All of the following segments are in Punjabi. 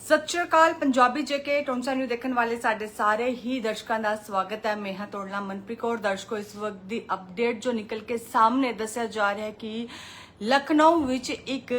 ਸਤਿ ਸ਼੍ਰੀ ਅਕਾਲ, ਪੰਜਾਬੀ ਜੇਕੇ ਟੋਨਸਾ ਨਿਊ ਦੇਖਣ ਵਾਲੇ ਸਾਡੇ ਸਾਰੇ ਹੀ ਦਰਸ਼ਕਾਂ ਦਾ ਸਵਾਗਤ ਹੈ। ਮੈਂ ਹਾਂ ਤੋੜਲਾ ਮਨਪ੍ਰੀਤ ਕੌਰ। ਦਰਸ਼ਕੋ, ਇਸ ਵਕਤ ਦੀ ਅਪਡੇਟ ਜੋ ਨਿਕਲ ਕੇ ਸਾਹਮਣੇ ਦੱਸਿਆ ਜਾ ਰਿਹਾ ਹੈ ਕਿ ਲਖਨਊ ਵਿੱਚ ਇੱਕ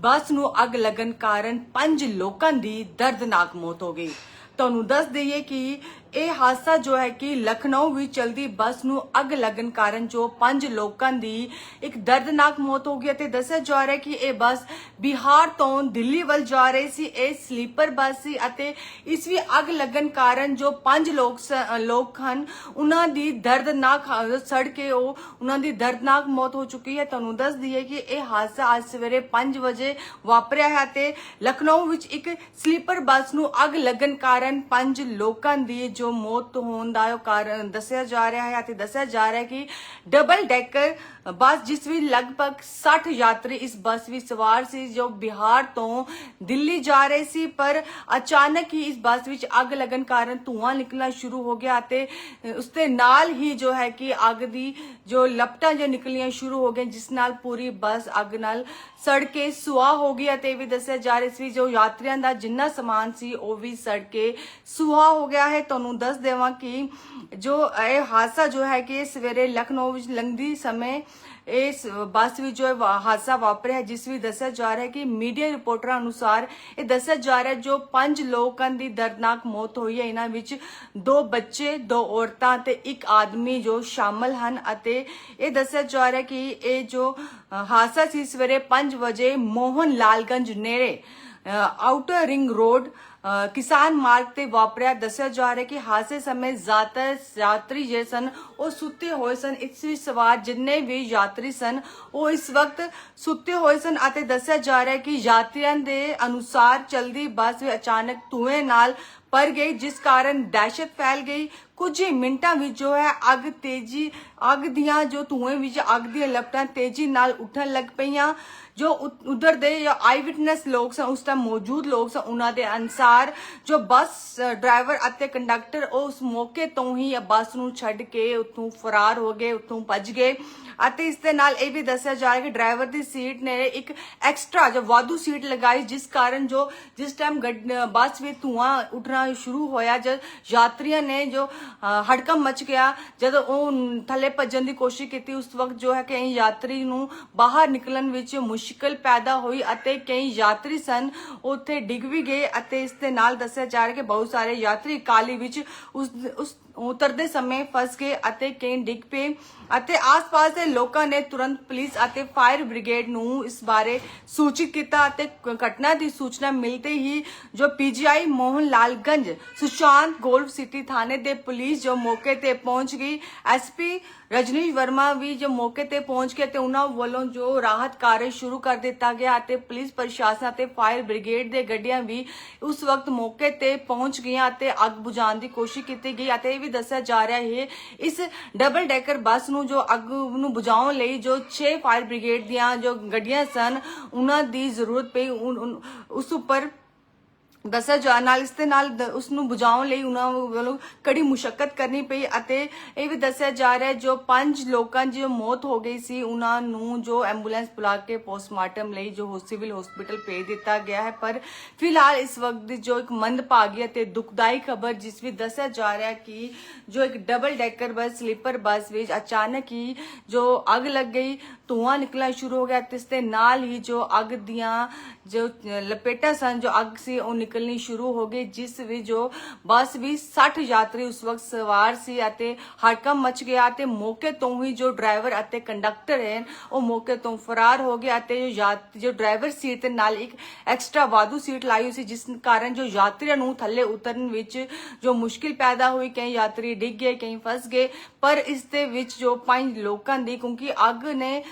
ਬੱਸ ਨੂੰ ਅੱਗ ਲੱਗਣ ਕਾਰਨ ਪੰਜ ਲੋਕਾਂ ਦੀ ਦਰਦਨਾਕ ਮੌਤ ਹੋ ਗਈ। ਤੁਹਾਨੂੰ ਦੱਸ ਦਈਏ ਕਿ ਇਹ ਹਾਦਸਾ ਜੋ ਹੈ ਕਿ ਲਖਨਊ ਵਿੱਚ ਚਲਦੀ ਬੱਸ ਨੂੰ ਅੱਗ ਲੱਗਣ ਕਾਰਨ ਜੋ ਪੰਜ ਲੋਕਾਂ ਦੀ ਇੱਕ ਦਰਦਨਾਕ ਮੌਤ ਹੋ ਗਈ ਅਤੇ ਦੱਸਿਆ ਜਾ ਰਿਹਾ ਕਿ ਇਹ ਬੱਸ ਬਿਹਾਰ ਤੋਂ ਦਿੱਲੀ ਵੱਲ ਜਾ ਰਹੀ ਸੀ, ਇਹ ਸਲੀਪਰ ਬੱਸ ਸੀ ਅਤੇ ਇਸ ਵੀ ਅੱਗ ਲੱਗਣ ਕਾਰਨ ਜੋ ਪੰਜ ਲੋਕ ਲੋਕ ਹਨ, ਉਹਨਾਂ ਦੀ ਦਰਦਨਾਕ ਸੜ ਕੇ ਉਹ, ਉਹਨਾਂ ਦੀ ਦਰਦਨਾਕ ਮੌਤ ਹੋ ਚੁੱਕੀ ਹੈ। ਤੁਹਾਨੂੰ ਦੱਸ ਦਈਏ ਕਿ ਇਹ ਹਾਦਸਾ ਅੱਜ ਸਵੇਰੇ 5 ਵਜੇ ਵਾਪਰਿਆ ਹੈ ਤੇ ਲਖਨਊ ਵਿੱਚ ਇੱਕ ਸਲੀਪਰ ਬੱਸ ਨੂੰ ਅੱਗ ਲੱਗਣ ਕਾਰਨ ਪੰਜ ਲੋਕਾਂ ਦੀ ਜੋ ਮੌਤ ਹੋਣ ਦਾ ਕਾਰਨ ਦੱਸਿਆ ਜਾ ਰਿਹਾ ਹੈ ਅਤੇ ਦੱਸਿਆ ਜਾ ਰਿਹਾ ਹੈ ਕਿ ਡਬਲ ਡੈਕਰ ਬੱਸ ਜਿਸ ਵਿੱਚ ਲਗਭਗ 60 ਯਾਤਰੀ ਇਸ ਬੱਸ ਵਿੱਚ ਸਵਾਰ ਸੀ, ਜੋ ਬਿਹਾਰ ਤੋਂ ਦਿੱਲੀ ਜਾ ਰਹੇ ਸੀ, ਪਰ ਅਚਾਨਕ ਹੀ ਇਸ ਬੱਸ ਵਿੱਚ ਅੱਗ ਲੱਗਣ ਕਾਰਨ ਧੂਆਂ ਨਿਕਲਣਾ ਸ਼ੁਰੂ ਹੋ ਗਿਆ ਅਤੇ ਉਸ ਦੇ ਨਾਲ ਹੀ ਜੋ ਹੈ ਕਿ ਅੱਗ ਦੀ ਜੋ ਲਪਟਾਂ ਜੋ ਨਿਕਲੀਆਂ ਸ਼ੁਰੂ ਹੋ ਗਈਆਂ, ਜਿਸ ਨਾਲ ਪੂਰੀ ਬੱਸ ਅੱਗ ਨਾਲ ਸੜ ਕੇ ਸੁਆਹ ਹੋ ਗਈ ਅਤੇ ਇਹ ਵੀ ਦੱਸਿਆ ਜਾ ਰਿਹਾ ਸੀ, ਜੋ ਯਾਤਰੀਆਂ ਦਾ ਜਿੰਨਾ ਸਮਾਨ ਸੀ, ਉਹ ਵੀ ਸੜ ਕੇ ਸੁਆਹ ਹੋ ਗਿਆ ਹੈ। ਤੁਹਾਨੂੰ ਦੱਸ ਦੇਵਾਂ ਕਿ ਜੋ ਇਹ ਹਾਦਸਾ ਜੋ ਹੈ ਕਿ ਸਵੇਰੇ ਲਖਨਊ ਵਿੱਚ ਲੰਘਦੀ ਸਮੇਂ ਇਸ ਬੱਸ ਵਿੱਚ ਜੋ ਹਾਦਸਾ ਵਾਪਰਿਆ ਜਿਸ ਵਿੱਚ ਦੱਸਿਆ ਜਾ ਰਿਹਾ ਹੈ ਕਿ ਮੀਡੀਆ ਰਿਪੋਰਟਰਾਂ ਅਨੁਸਾਰ ਇਹ ਦੱਸਿਆ ਜਾ ਰਿਹਾ ਜੋ ਪੰਜ ਲੋਕਾਂ ਦੀ ਦਰਦਨਾਕ ਮੌਤ ਹੋਈ ਹੈ। ਇਹਨਾਂ ਵਿੱਚ ਦੋ ਬੱਚੇ, ਦੋ ਔਰਤਾਂ ਤੇ ਇੱਕ ਆਦਮੀ ਜੋ ਸ਼ਾਮਲ ਹਨ ਅਤੇ ਇਹ ਦੱਸਿਆ ਜਾ ਰਿਹਾ ਹੈ ਕਿ ਇਹ ਜੋ ਹਾਦਸਾ ਸੀ, ਸਵੇਰੇ 5 ਵਜੇ ਮੋਹਨ ਲਾਲਗੰਜ ਨੇੜੇ ਆਊਟਰ ਰਿੰਗ ਰੋਡ ਕਿਸਾਨ ਮਾਰਗ ਤੇ ਵਾਪਰਿਆ। ਦੱਸਿਆ ਜਾ ਰਿਹਾ ਕਿ ਹਾਦਸੇ ਸਮੇਂ ਜ਼ਿਆਦਾਤਰ ਯਾਤਰੀ ਜੇ ਸਨ, ਉਹ ਸੁੱਤੇ ਹੋਏ ਸਨ। ਇਸ ਵਿੱਚ ਸਵਾਰ ਜਿੰਨੇ ਵੀ ਯਾਤਰੀ ਸਨ, ਉਹ ਇਸ ਵਕਤ ਸੁੱਤੇ ਹੋਏ ਸਨ ਅਤੇ ਦੱਸਿਆ ਜਾ ਰਿਹਾ ਕਿ ਯਾਤਰੀਆਂ ਦੇ ਅਨੁਸਾਰ ਚਲਦੀ ਬੱਸ ਵੀ ਅਚਾਨਕ ਧੂਏ ਨਾਲ ਪਰ ਗਈ, ਜਿਸ ਕਾਰਨ ਦਹਿਸ਼ਤ ਫੈਲ ਗਈ। ਕੁਝ ਹੀ ਮਿੰਟਾਂ ਵਿੱਚ ਜੋ ਹੈ ਅੱਗ ਤੇਜ਼ੀ, ਅੱਗ ਦੀਆਂ ਜੋ ਧੂਏ ਵਿੱਚ ਅੱਗ ਦੀਆਂ ਲਪਟਾਂ ਤੇਜ਼ੀ ਨਾਲ ਉੱਠਣ ਲੱਗ ਪਈਆਂ। ਜੋ ਉ- ਉਧਰ ਦੇ ਆਈ ਵਿਟਨੈਸ ਲੋਕ ਸਨ, ਉਸ ਟਾਈਮ ਮੌਜੂਦ ਲੋਕ ਸਨ, ਉਹਨਾਂ ਦੇ ਅਨਸਾਰ ਜੋ ਬੱਸ, ਡਰਾਈਵਰ ਅਤੇ ਕੰਡਕਟਰ ਉਹ ਉਸ ਮੌਕੇ ਤੋਂ ਹੀ ਬੱਸ ਨੂੰ ਛੱਡ ਕੇ ਉੱਥੋਂ ਫਰਾਰ ਹੋ ਗਏ, ਉੱਥੋਂ ਭੱਜ ਗਏ। ਅਤੇ ਇਸ ਦੇ ਨਾਲ ਇਹ ਵੀ ਦੱਸਿਆ ਜਾ ਰਿਹਾ ਕਿ ਡਰਾਈਵਰ ਦੀ ਸੀਟ ਨੇ ਇੱਕ ਐਕਸਟਰਾ ਜੋ ਵਾਧੂ ਸੀਟ ਲਗਾਈ, ਜਿਸ ਕਾਰਨ ਜੋ ਜਿਸ ਟਾਈਮ ਬੱਸ ਵਿੱਚ ਧੂਆਂ ਉੱਠਣਾ ਸ਼ੁਰੂ ਹੋਇਆ ਜਦ ਯਾਤਰੀਆਂ ਨੇ ਜੋ ਅ, ਮਚ ਗਿਆ। ਜਦੋਂ ਉਹ ਥੱਲੇ ਭੱਜਣ ਦੀ ਕੋਸ਼ਿਸ਼ ਕੀਤੀ ਉਸ ਵਕਤ ਜੋ ਹੈ ਕਈ ਯਾਤਰੀ ਨੂੰ ਬਾਹਰ ਨਿਕਲਣ ਵਿੱਚ ਮੁਸ਼ਕਲ ਪੈਦਾ ਹੋਈ ਅਤੇ ਕਈ ਯਾਤਰੀ ਸਨ। ਉੱਥੇ ਡਿੱਗ ਵੀ ਗਏ ਅਤੇ ਇਸ ਦੇ ਨਾਲ ਦੱਸਿਆ ਜਾ ਰਿਹਾ ਕਿ ਬਹੁਤ ਸਾਰੇ ਯਾਤਰੀ ਕਾਲੀ ਵਿੱਚ ਉਸ ਉਸ ਉਤਰਦੇ ਸਮੇਂ ਫਸ ਗਏ ਅਤੇ ਕਈ ਡਿੱਗ ਪਏ ਅਤੇ ਆਸ-ਪਾਸ ਦੇ ਲੋਕਾਂ ਨੇ ਤੁਰੰਤ ਪੁਲਿਸ ਅਤੇ ਫਾਇਰ ਬ੍ਰਿਗੇਡ ਨੂੰ ਇਸ ਬਾਰੇ ਸੂਚਿਤ ਕੀਤਾ ਅਤੇ ਘਟਨਾ ਦੀ ਸੂਚਨਾ ਮਿਲਦੇ ਹੀ ਜੋ PGI Mohanlalganj Sushant golf city ਥਾਣੇ ਦੇ ਪੁਲਿਸ ਜੋ ਮੌਕੇ ਤੇ ਪਹੁੰਚ ਗਈ ਐਸਪੀ ਰਜਨੀਸ਼ ਵਰਮਾ ਵੀ ਜੋ ਮੌਕੇ ਤੇ ਪਹੁੰਚ ਕੇ ਤੇ ਉਹਨਾਂ ਵੱਲੋਂ ਜੋ ਰਾਹਤ ਕਾਰਜ ਸ਼ੁਰੂ ਕਰ ਦਿੱਤਾ ਗਿਆ ਅਤੇ ਪੁਲਿਸ ਪ੍ਰਸ਼ਾਸਨ ਅਤੇ ਫਾਇਰ ਬ੍ਰਿਗੇਡ ਦੇ ਗੱਡੀਆਂ ਵੀ ਉਸ ਵਕਤ ਮੌਕੇ ਤੇ ਪਹੁੰਚ ਗਈਆਂ ਅਤੇ ਅੱਗ ਬੁਝਾਉਣ ਦੀ ਕੋਸ਼ਿਸ਼ ਕੀਤੀ ਗਈ ਅਤੇ ਵੀ ਦੱਸਿਆ ਜਾ ਰਿਹਾ ਹੈ, ਇਸ ਡਬਲ ਡੈਕਰ ਬੱਸ ਨੂੰ ਜੋ ਅੱਗ ਨੂੰ ਬੁਝਾਉਣ ਲਈ ਜੋ 6 ਫਾਇਰ ਬ੍ਰਿਗੇਡ ਦੀਆਂ ਜੋ ਗੱਡੀਆਂ ਸਨ, ਉਹਨਾਂ ਦੀ ਜ਼ਰੂਰਤ ਪਈ ਉਸ ਉੱਪਰ ਦੱਸਿਆ ਜਾ ਨਾਲ ਇਸ ਦੇ ਨਾਲ ਉਸ ਨੂੰ ਬੁਝਾਉਣ ਲਈ ਉਹਨਾਂ ਵੱਲੋਂ ਕੜੀ ਮੁਸ਼ਕਲ ਕਰਨੀ ਪਈ ਅਤੇ ਇਹ ਵੀ ਦੱਸਿਆ ਜਾ ਰਿਹਾ ਜੋ ਪੰਜ ਲੋਕਾਂ ਦੀ ਮੌਤ ਹੋ ਗਈ ਸੀ, ਉਹਨਾਂ ਨੂੰ ਜੋ ਐਂਬੂਲੈਂਸ ਬੁਲਾ ਕੇ ਪੋਸਟਮਾਰਟਮ ਲਈ ਜੋ ਸਿਵਲ ਹਸਪੀਟਲ ਭੇਜ ਦਿੱਤਾ ਗਿਆ ਹੈ। ਪਰ ਫਿਲਹਾਲ ਇਸ ਵਕਤ ਦੀ ਜੋ ਇੱਕ ਮੰਦਭਾਗੀ ਅਤੇ ਦੁਖਦਾਈ ਖਬਰ, ਜਿਸ ਵਿੱਚ ਦੱਸਿਆ ਜਾ ਰਿਹਾ ਕਿ ਜੋ ਇੱਕ double decker bus sleeper bus ਵਿੱਚ ਅਚਾਨਕ ਹੀ ਜੋ ਅੱਗ ਲੱਗ ਗਈ, ਧੂਆਂ ਨਿਕਲਣਾ ਸ਼ੁਰੂ ਹੋ ਗਿਆ ਤੇ ਇਸ ਦੇ ਨਾਲ ਹੀ ਜੋ ਅੱਗ ਦੀਆਂ ਜੋ ਲਪੇਟਾਂ ਸਨ, ਜੋ ਅੱਗ ਸੀ, ਉਹ ਨਿਕਲਣੀ ਸ਼ੁਰੂ ਹੋ ਗਈ, ਜਿਸ ਵਿੱਚ ਜੋ ਬੱਸ ਵੀ 60 ਯਾਤਰੀ ਉਸ ਵਕਤ ਸਵਾਰ ਸੀ ਅਤੇ ਹੜਕਮ ਮਚ ਗਿਆ ਤੇ ਮੌਕੇ ਤੋਂ ਹੀ ਜੋ ਡਰਾਈਵਰ ਅਤੇ ਕੰਡਕਟਰ ਹਨ ਉਹ ਮੌਕੇ ਤੋਂ ਫਰਾਰ ਹੋ ਗਿਆ ਅਤੇ ਜੋ ਜੋ ਡਰਾਈਵਰ ਸੀਟ ਦੇ ਨਾਲ ਇੱਕ ਐਕਸਟਰਾ ਵਾਧੂ ਸੀਟ ਲਾਈ ਹੋਈ ਸੀ, ਜਿਸ ਕਾਰਨ ਜੋ ਯਾਤਰੀਆਂ ਨੂੰ ਥੱਲੇ ਉਤਰਨ ਵਿੱਚ ਜੋ ਮੁਸ਼ਕਿਲ ਪੈਦਾ ਹੋਈ, ਕਈ ਯਾਤਰੀ ਡਿੱਗ ਗਏ, ਕਈ ਫਸ ਗਏ, ਪਰ ਇਸ ਦੇ ਵਿੱਚ ਜੋ ਪੰਜ ਲੋਕਾਂ ਦੀ, ਕਿਉਂਕਿ ਅੱਗ ਨੇ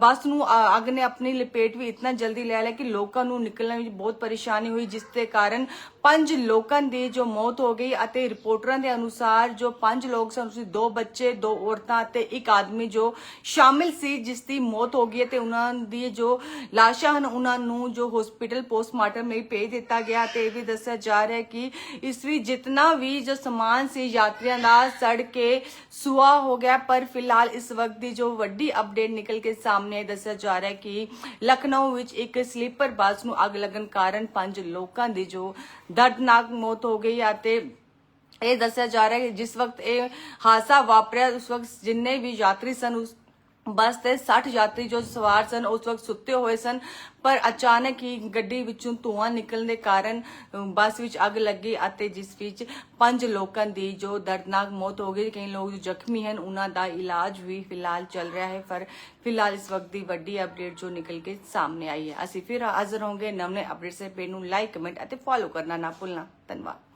ਬੱਸ ਨੂੰ ਅੱਗ ਨੇ ਆਪਣੀ ਲਪੇਟ ਵੀ ਇਤਨਾ ਜਲਦੀ ਲੈ ਲਿਆ ਕਿ ਲੋਕਾਂ ਨੂੰ ਨਿਕਲਣ ਵਿੱਚ ਬਹੁਤ ਪਰੇਸ਼ਾਨੀ ਹੋਈ, ਜਿਸ ਦੇ ਕਾਰਨ ਪੰਜ ਲੋਕਾਂ ਦੀ ਜੋ ਮੌਤ ਹੋ ਗਈ ਅਤੇ ਰਿਪੋਰਟਰਾਂ ਦੇ ਅਨੁਸਾਰ ਜੋ ਪੰਜ ਲੋਕ ਸਨ ਉਸ ਦੋ ਬੱਚੇ, ਦੋ ਔਰਤਾਂ ਅਤੇ ਇੱਕ ਆਦਮੀ ਜੋ ਸ਼ਾਮਿਲ ਸੀ, ਜਿਸ ਦੀ ਮੌਤ ਹੋ ਗਈ ਤੇ ਉਹਨਾਂ ਦੀ ਜੋ ਲਾਸ਼ਾਂ ਹਨ, ਉਹਨਾਂ ਨੂੰ ਜੋ ਹਸਪੀਟਲ ਪੋਸਟਮਾਰਟਮ ਲਈ ਭੇਜ ਦਿੱਤਾ ਗਿਆ ਤੇ ਇਹ ਵੀ ਦੱਸਿਆ ਜਾ ਰਿਹਾ ਕਿ ਇਸ ਵਿੱਚ ਜਿੰਨਾ ਵੀ ਜੋ ਸਮਾਨ ਸੀ ਯਾਤਰੀਆਂ ਦਾ, ਸੜ ਕੇ ਸੁਆ ਹੋ ਗਿਆ, ਪਰ ਫਿਲਹਾਲ ਇਸ ਵਕਤ ਦੀ ਜੋ ਵੱਡੀ ਅਪਡੇਟ ਨਿਕਲ ਕੇ ਸਾਹਮਣੇ ਦੱਸਿਆ ਜਾ ਰਿਹਾ ਕਿ ਲਖਨਊ ਵਿੱਚ ਇੱਕ ਸਲੀਪਰ ਬੱਸ ਨੂੰ ਅੱਗ ਲੱਗਣ ਕਾਰਨ ਪੰਜ ਲੋਕਾਂ ਦੀ ਜੋ ਦਰਦਨਾਕ ਮੌਤ ਹੋ ਗਈ ਅਤੇ ਇਹ ਦੱਸਿਆ ਜਾ ਰਿਹਾ ਹੈ ਕਿ ਜਿਸ ਵਕਤ ਇਹ ਹਾਦਸਾ ਵਾਪਰਿਆ, ਉਸ ਵਕਤ ਜਿੰਨੇ ਵੀ ਯਾਤਰੀ ਸਨ, ਉਸ ਬੱਸ ਤੇ 60 ਯਾਤਰੀ ਜੋ ਸਵਾਰ ਸਨ, ਉਸ ਵਕਤ ਸੁੱਤੇ ਹੋਏ ਸਨ, ਪਰ ਅਚਾਨਕ ਹੀ ਗੱਡੀ ਵਿੱਚੋਂ ਧੂਆਂ ਨਿਕਲਣ ਦੇ ਕਾਰਨ ਬੱਸ ਵਿੱਚ ਅੱਗ ਲੱਗੀ ਅਤੇ ਜਿਸ ਵਿੱਚ ਪੰਜ ਲੋਕਾਂ ਦੀ ਜੋ ਦਰਦਨਾਕ ਮੌਤ ਹੋ ਗਈ, ਕਈ ਲੋਕ ਜੋ ਜ਼ਖਮੀ ਹਨ, ਉਹਨਾਂ ਦਾ ਇਲਾਜ ਵੀ ਫਿਲਹਾਲ ਚੱਲ ਰਿਹਾ ਹੈ, ਪਰ ਫਿਲਹਾਲ ਇਸ ਵਕਤ ਦੀ ਵੱਡੀ ਅਪਡੇਟ ਜੋ ਨਿਕਲ ਕੇ ਸਾਹਮਣੇ ਆਈ ਹੈ। ਅਸੀਂ ਫਿਰ ਹਾਜ਼ਰ ਹੋਵਾਂਗੇ ਨਵੇਂ ਅਪਡੇਟ ਸੇ ਪੇਜ ਨੂੰ ਲਾਈਕ, ਕਮੈਂਟ ਅਤੇ ਫੋਲੋ ਕਰਨਾ ਨਾ ਭੁੱਲਣਾ। ਧੰਨਵਾਦ।